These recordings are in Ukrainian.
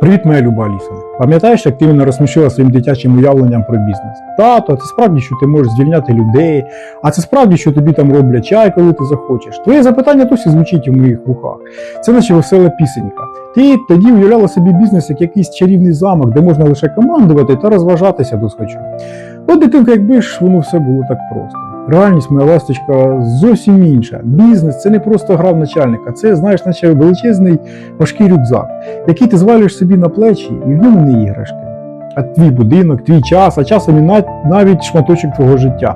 Привіт, моя люба Аліса. Пам'ятаєш, як ти мене розсмішила своїм дитячим уявленням про бізнес? Тато, це справді, що ти можеш звільняти людей, а це справді, що тобі там роблять чай, коли ти захочеш. Твоє запитання досі звучить у моїх вухах. Це наче весела пісенька. Ти тоді уявляла собі бізнес як якийсь чарівний замок, де можна лише командувати та розважатися до схочу. От дитинка, якби ж воно все було так просто. Реальність, моя ласточка, зовсім інша. Бізнес це не просто гра в начальника, це, знаєш, наче величезний важкий рюкзак, який ти звалюєш собі на плечі, і в ньому не іграшки. А твій будинок, твій час, а часом і навіть шматочок твого життя.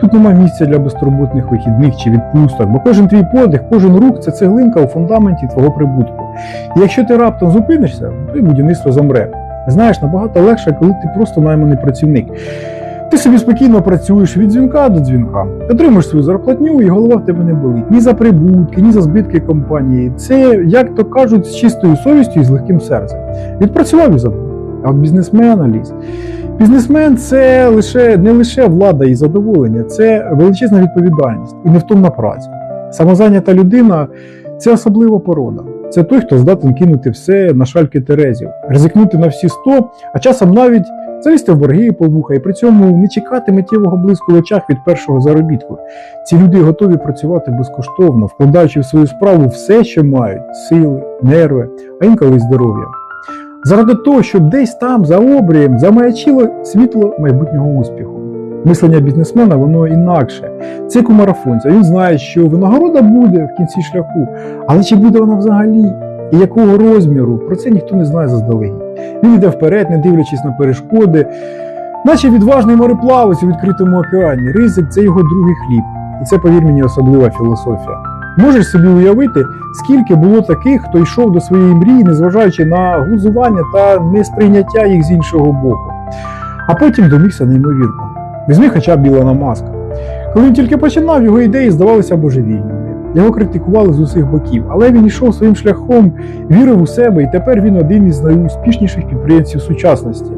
Тут немає місця для безтурботних вихідних чи відпусток, бо кожен твій подих, кожен рух це цеглинка у фундаменті твого прибутку. І якщо ти раптом зупинишся, то й будівництво замре. Знаєш, набагато легше, коли ти просто найманий працівник. Ти собі спокійно працюєш від дзвінка до дзвінка, отримуєш свою зарплатню, і голова в тебе не болить. Ні за прибутки, ні за збитки компанії. Це, як то кажуть, з чистою совістю і з легким серцем. Відпрацював і забув. А от бізнесмен Аліс. Бізнесмен це лише не лише влада і задоволення, це величезна відповідальність і невтомна праця. Самозайнята людина це особлива порода. Це той, хто здатен кинути все на шальки Терезів, ризикнути на всі сто, а часом навіть залізти в борги по вуха і при цьому не чекати миттєвого блиску в очах від першого заробітку. Ці люди готові працювати безкоштовно, вкладаючи в свою справу все, що мають: сили, нерви, а інколи здоров'я. Заради того, щоб десь там, за обрієм, замаячило світло майбутнього успіху. Мислення бізнесмена воно інакше. Це як у марафонця. Він знає, що винагорода буде в кінці шляху, але чи буде вона взагалі? І якого розміру? Про це ніхто не знає заздалегідь. Він йде вперед, не дивлячись на перешкоди, наче відважний мореплавець у відкритому океані. Ризик це його другий хліб. І це, повір мені, особлива філософія. Можеш собі уявити, скільки було таких, хто йшов до своєї мрії, незважаючи на глузування та несприйняття їх з іншого боку. А потім домігся неймовірно. Візьми хоча б Білана Маска. Коли він тільки починав, його ідеї здавалися божевільними. Його критикували з усіх боків, але він йшов своїм шляхом, вірив у себе, і тепер він один із найуспішніших підприємців сучасності.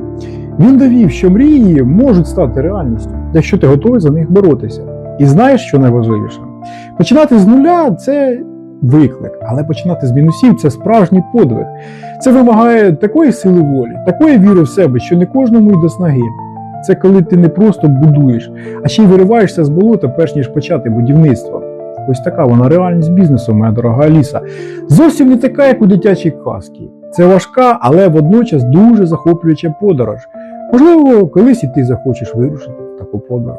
Він довів, що мрії можуть стати реальністю, якщо ти готовий за них боротися. І знаєш, що найважливіше? Починати з нуля це виклик, але починати з мінусів це справжній подвиг. Це вимагає такої сили волі, такої віри в себе, що не кожному й до снаги. Це коли ти не просто будуєш, а ще й вириваєшся з болота, перш ніж почати будівництво. Ось така вона реальність бізнесу, моя дорога Аліса. Зовсім не така, як у дитячій казці. Це важка, але водночас дуже захоплююча подорож. Можливо, колись і ти захочеш вирушити таку подорож.